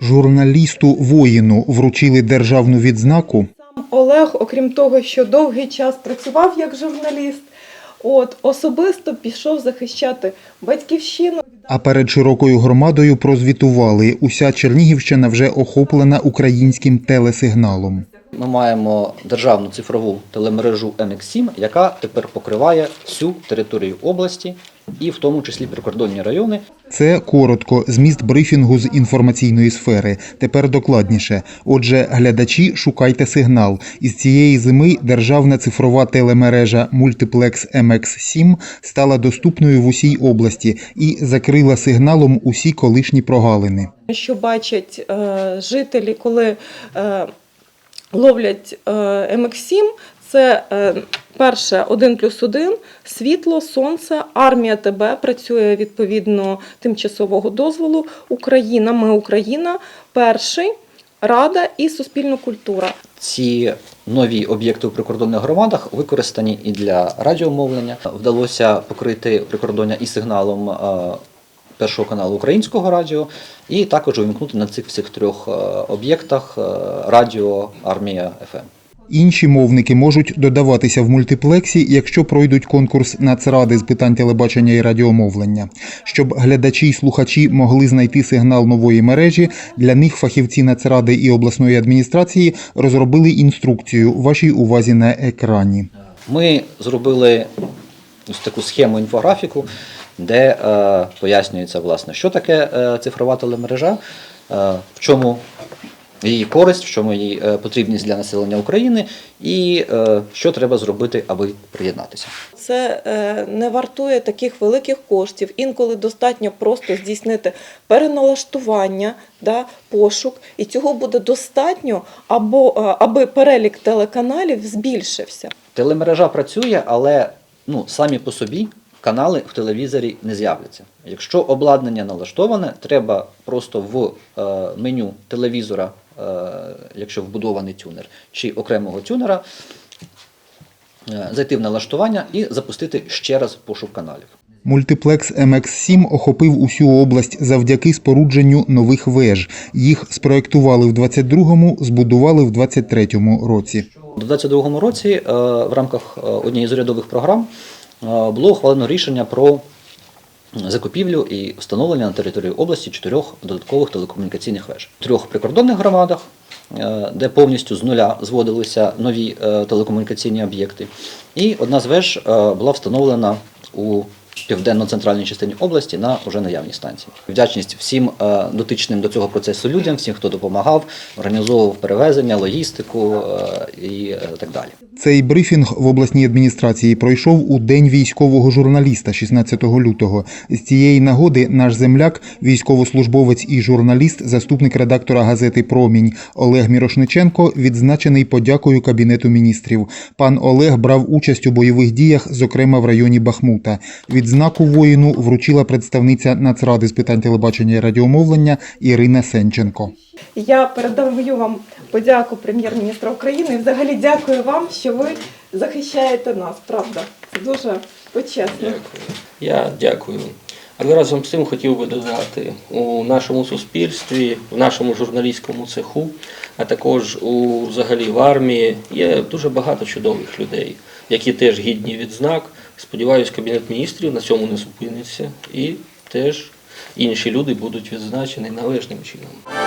Журналісту воїну вручили державну відзнаку. Олег, окрім того, що довгий час працював як журналіст, от особисто пішов захищати батьківщину. А перед широкою громадою прозвітували. Уся Чернігівщина вже охоплена українським телесигналом. Ми маємо державну цифрову телемережу MX7, яка тепер покриває всю територію області і в тому числі прикордонні райони. Це коротко зміст брифінгу з інформаційної сфери. Тепер докладніше. Отже, глядачі, шукайте сигнал. Із цієї зими державна цифрова телемережа Multiplex MX7 стала доступною в усій області і закрила сигналом усі колишні прогалини. Що бачать е, жителі, коли е, ловлять е, МХ7, це е, перше 1 плюс 1, світло, сонце, армія ТБ працює відповідно тимчасового дозволу. Україна, ми Україна, перший, Рада і суспільна культура. Ці нові об'єкти у прикордонних громадах використані і для радіомовлення. Вдалося покрити прикордоння і сигналом е, першого каналу українського радіо, і також увімкнути на цих всіх трьох е, об'єктах радіо Армія ФМ. Інші мовники можуть додаватися в мультиплексі, якщо пройдуть конкурс Нацради з питань телебачення і радіомовлення. Щоб глядачі й слухачі могли знайти сигнал нової мережі, для них фахівці Нацради і обласної адміністрації розробили інструкцію. Вашій увазі на екрані. Ми зробили ось таку схему інфографіку, де е, пояснюється, власне, що таке е, цифрова телемережа, е, в чому її користь, в чому її е, потрібність для населення України, і е, що треба зробити, аби приєднатися. Це е, не вартує таких великих коштів. Інколи достатньо просто здійснити переналаштування, да, пошук, і цього буде достатньо, або, аби перелік телеканалів збільшився. Телемережа працює, але ну, самі по собі канали в телевізорі не з'являться. Якщо обладнання налаштоване, треба просто в меню телевізора, якщо вбудований тюнер, чи окремого тюнера, е, зайти в налаштування і запустити ще раз пошук каналів. Мультиплекс MX7 охопив усю область завдяки спорудженню нових веж. Їх спроектували в 22-му, збудували в 23-му році. У 2022 році е, в рамках е, однієї з урядових програм е, було ухвалено рішення про закупівлю і встановлення на території області чотирьох додаткових телекомунікаційних веж. В трьох прикордонних громадах, е, де повністю з нуля зводилися нові е, телекомунікаційні об'єкти. І одна з веж е, була встановлена у південно-центральній частині області на вже наявній станції. Вдячність всім дотичним до цього процесу людям, всім, хто допомагав, організовував перевезення, логістику і так далі. Цей брифінг в обласній адміністрації пройшов у день військового журналіста 16 лютого. З цієї нагоди наш земляк, військовослужбовець і журналіст, заступник редактора газети Промінь Олег Мірошниченко відзначений подякою кабінету міністрів. Пан Олег брав участь у бойових діях, зокрема в районі Бахмута. Відзнаку воїну вручила представниця Нацради з питань телебачення і радіомовлення Ірина Сенченко. Я передаю вам подяку прем'єр-міністра України взагалі дякую вам, що ви захищаєте нас. Правда, це дуже почесно. Дякую. Я дякую. Але разом з тим хотів би додати у нашому суспільстві, в нашому журналістському цеху, а також у взагалі в армії є дуже багато чудових людей, які теж гідні відзнак. Сподіваюсь, кабінет міністрів на цьому не зупиниться, і теж інші люди будуть відзначені належним чином.